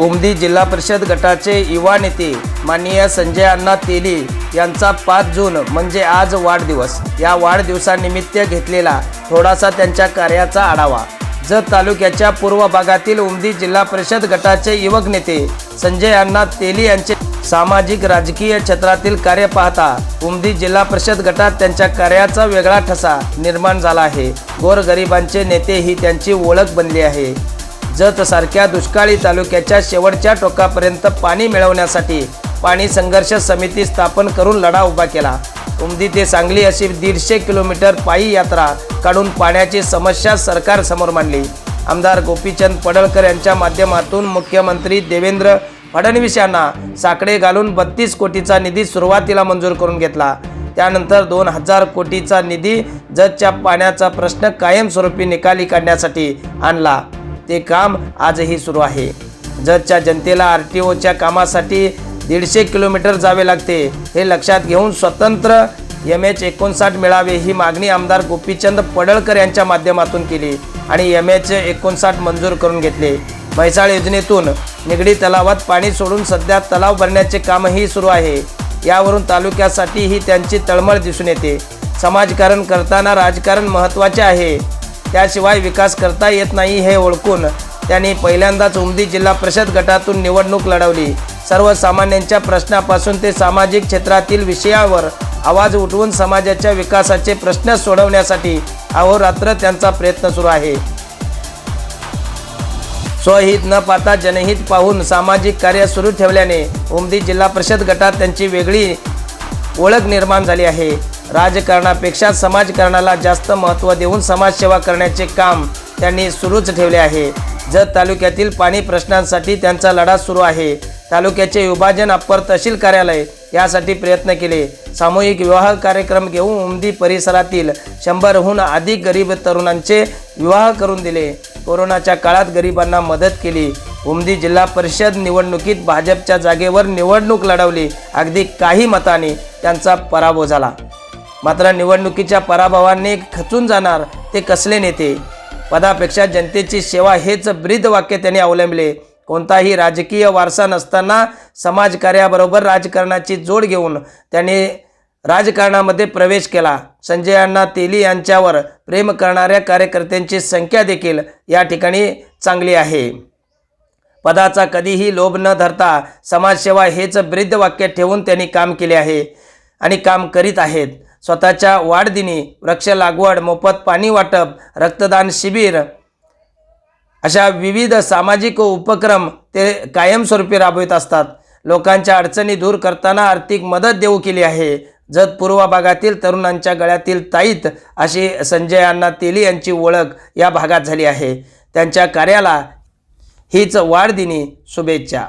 उमदी जिल्हा परिषद गटाचे युवा नेते माननीय संजय अण्णा तेली यांचा पाच जून म्हणजे आज वाढदिवस. या वाढदिवसानिमित्त घेतलेला थोडासा त्यांच्या कार्याचा आढावा. जत तालुक्याच्या पूर्व भागातील उमदी जिल्हा परिषद गटाचे युवक नेते संजय अण्णा तेली यांचे सामाजिक राजकीय क्षेत्रातील कार्य पाहता उमदी जिल्हा परिषद गटात त्यांच्या कार्याचा वेगळा ठसा निर्माण झाला आहे. गोरगरिबांचे नेते ही त्यांची ओळख बनली आहे. जतसारख्या दुष्काळी तालुक्याच्या शेवटच्या टोकापर्यंत पाणी मिळवण्यासाठी पाणी संघर्ष समिती स्थापन करून लढा उभा केला. उमदी ते सांगली अशी दीडशे किलोमीटर पायी यात्रा काढून पाण्याची समस्या सरकारसमोर मांडली. आमदार गोपीचंद पडळकर यांच्या माध्यमातून मुख्यमंत्री देवेंद्र फडणवीस यांना साकडे घालून बत्तीस कोटीचा निधी सुरुवातीला मंजूर करून घेतला. त्यानंतर दोन हजार कोटीचा निधी जतच्या पाण्याचा प्रश्न कायमस्वरूपी निकाली काढण्यासाठी आणला. ते काम आजही सुरू आहे. जतच्या जनतेला आर टी ओच्या कामासाठी दीडशे किलोमीटर जावे लागते हे लक्षात घेऊन स्वतंत्र एम एच एकोणसाठ मिळावे ही मागणी आमदार गोपीचंद पडळकर यांच्या माध्यमातून केली आणि एम एच एकोणसाठ मंजूर करून घेतले. म्हैसाळ योजनेतून निगडी तलावात पाणी सोडून सध्या तलाव भरण्याचे कामही सुरू आहे. यावरून तालुक्यासाठी ही त्यांची तळमळ दिसून येते. समाजकारण करताना राजकारण महत्त्वाचे आहे. त्याशिवाय विकास करता येत नाही हे ओळखून त्यांनी पहिल्यांदाच उमदी जिल्हा परिषद गटातून निवडणूक लढवली. सर्वसामान्यांच्या प्रश्नापासून ते सामाजिक क्षेत्रातील विषयावर आवाज उठवून समाजाच्या विकासाचे प्रश्न सोडवण्यासाठी अहोरात्र त्यांचा प्रयत्न सुरू आहे. स्वहित न पाहता जनहित पाहून सामाजिक कार्य सुरू ठेवल्याने उमदी जिल्हा परिषद गटात त्यांची वेगळी ओळख निर्माण झाली आहे. राजकारणापेक्षा समाजकारणाला जास्त महत्त्व देऊन समाजसेवा करण्याचे काम त्यांनी सुरूच ठेवले आहे. जत तालुक्यातील पाणी प्रश्नांसाठी त्यांचा लढा सुरू आहे. तालुक्याचे विभाजन अप्पर तहसील कार्यालय यासाठी प्रयत्न केले. सामूहिक विवाह कार्यक्रम घेऊन उमदी परिसरातील शंभरहून अधिक गरीब तरुणांचे विवाह करून दिले. कोरोनाच्या काळात गरिबांना मदत केली. उमदी जिल्हा परिषद निवडणुकीत भाजपच्या जागेवर निवडणूक लढवली. अगदी काही मताने त्यांचा पराभव झाला. मात्र निवडणुकीच्या पराभवाने खचून जाणार ते कसले नेते? पदापेक्षा जनतेची सेवा हेच ब्रीद वाक्य त्यांनी अवलंबले. कोणताही राजकीय वारसा नसताना समाजकार्याबरोबर राजकारणाची जोड घेऊन त्यांनी राजकारणामध्ये प्रवेश केला. संजय अण्णा तेली यांच्यावर प्रेम करणाऱ्या कार्यकर्त्यांची संख्या देखील या ठिकाणी चांगली आहे. पदाचा कधीही लोभ न धरता समाजसेवा हेच ब्रीद वाक्य ठेवून त्यांनी काम केले आहे आणि काम करीत आहेत. स्वतःच्या वाढदिनी वृक्ष लागवड मोफत पाणी वाटप रक्तदान शिबिर अशा विविध सामाजिक उपक्रम ते कायमस्वरूपी राबवित असतात. लोकांच्या अडचणी दूर करताना आर्थिक मदत देऊ केली आहे. जत पूर्व भागातील तरुणांच्या गळ्यातील ताईत अशी संजय अण्णा तेली यांची ओळख या भागात झाली आहे. त्यांच्या कार्याला हीच वाढदिनी शुभेच्छा.